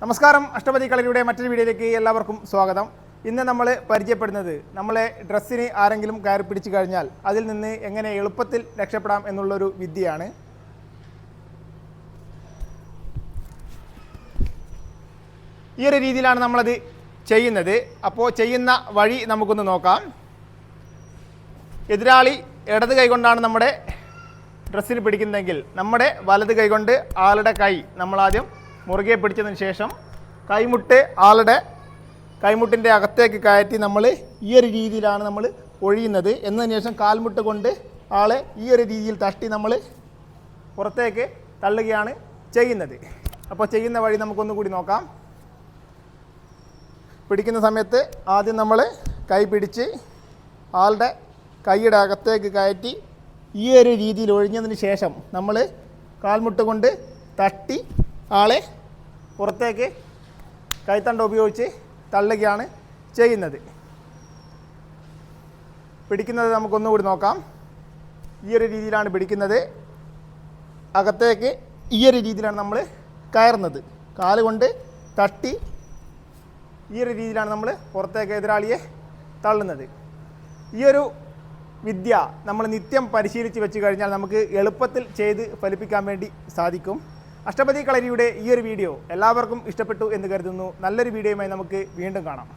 നമസ്കാരം. അഷ്ടപതി കളരിയുടെ മറ്റൊരു വീഡിയോയിലേക്ക് എല്ലാവർക്കും സ്വാഗതം. ഇന്ന് നമ്മൾ പരിചയപ്പെടുന്നത് നമ്മളെ ഡ്രസ്സിന് ആരെങ്കിലും കയറി പിടിച്ചു കഴിഞ്ഞാൽ അതിൽ നിന്ന് എങ്ങനെ എളുപ്പത്തിൽ രക്ഷപ്പെടാം എന്നുള്ളൊരു വിദ്യയാണ്. ഈ ഒരു രീതിയിലാണ് നമ്മളത് ചെയ്യുന്നത്. അപ്പോൾ ചെയ്യുന്ന വഴി നമുക്കൊന്ന് നോക്കാം. എതിരാളി ഇടത് കൈകൊണ്ടാണ് നമ്മുടെ ഡ്രസ്സിന് പിടിക്കുന്നതെങ്കിൽ നമ്മുടെ വലത് കൈകൊണ്ട് ആളുടെ കൈ നമ്മളാദ്യം മുറുകെ പിടിച്ചതിന് ശേഷം കൈമുട്ട് ആളുടെ കൈമുട്ടിന്റെ അകത്തേക്ക് കയറ്റി നമ്മൾ ഈ ഒരു രീതിയിലാണ് നമ്മൾ ഒഴിയുന്നത്. എന്നതിന് ശേഷം കാൽമുട്ട് കൊണ്ട് ആളെ ഈ ഒരു രീതിയിൽ തട്ടി നമ്മൾ പുറത്തേക്ക് തള്ളുകയാണ് ചെയ്യുന്നത്. അപ്പോൾ ചെയ്യുന്ന വഴി നമുക്കൊന്നു കൂടി നോക്കാം. പിടിക്കുന്ന സമയത്ത് ആദ്യം നമ്മൾ കൈ പിടിച്ച് ആളുടെ കൈയുടെ അകത്തേക്ക് കയറ്റി ഈ ഒരു രീതിയിൽ ഒഴിഞ്ഞതിന് ശേഷം നമ്മൾ കാൽമുട്ട് കൊണ്ട് തട്ടി ആളെ പുറത്തേക്ക് കൈത്തണ്ട ഉപയോഗിച്ച് തള്ളുകയാണ് ചെയ്യുന്നത്. പിടിക്കുന്നത് നമുക്കൊന്നുകൂടി നോക്കാം. ഈ ഒരു രീതിയിലാണ് പിടിക്കുന്നത്. അകത്തേക്ക് ഈ ഒരു രീതിയിലാണ് നമ്മൾ കയറുന്നത്. കാലുകൊണ്ട് തട്ടി ഈ ഒരു രീതിയിലാണ് നമ്മൾ പുറത്തേക്ക് എതിരാളിയെ തള്ളുന്നത്. ഈ ഒരു വിദ്യ നമ്മൾ നിത്യം പരിശീലിച്ച് വെച്ച് കഴിഞ്ഞാൽ നമുക്ക് എളുപ്പത്തിൽ ചെയ്ത് ഫലിപ്പിക്കാൻ വേണ്ടി സാധിക്കും. അഷ്ടപതി കളരിയുടെ ഈ ഒരു വീഡിയോ എല്ലാവർക്കും ഇഷ്ടപ്പെട്ടു എന്ന് കരുതുന്നു. നല്ലൊരു വീഡിയോയുമായി നമുക്ക് വീണ്ടും കാണാം.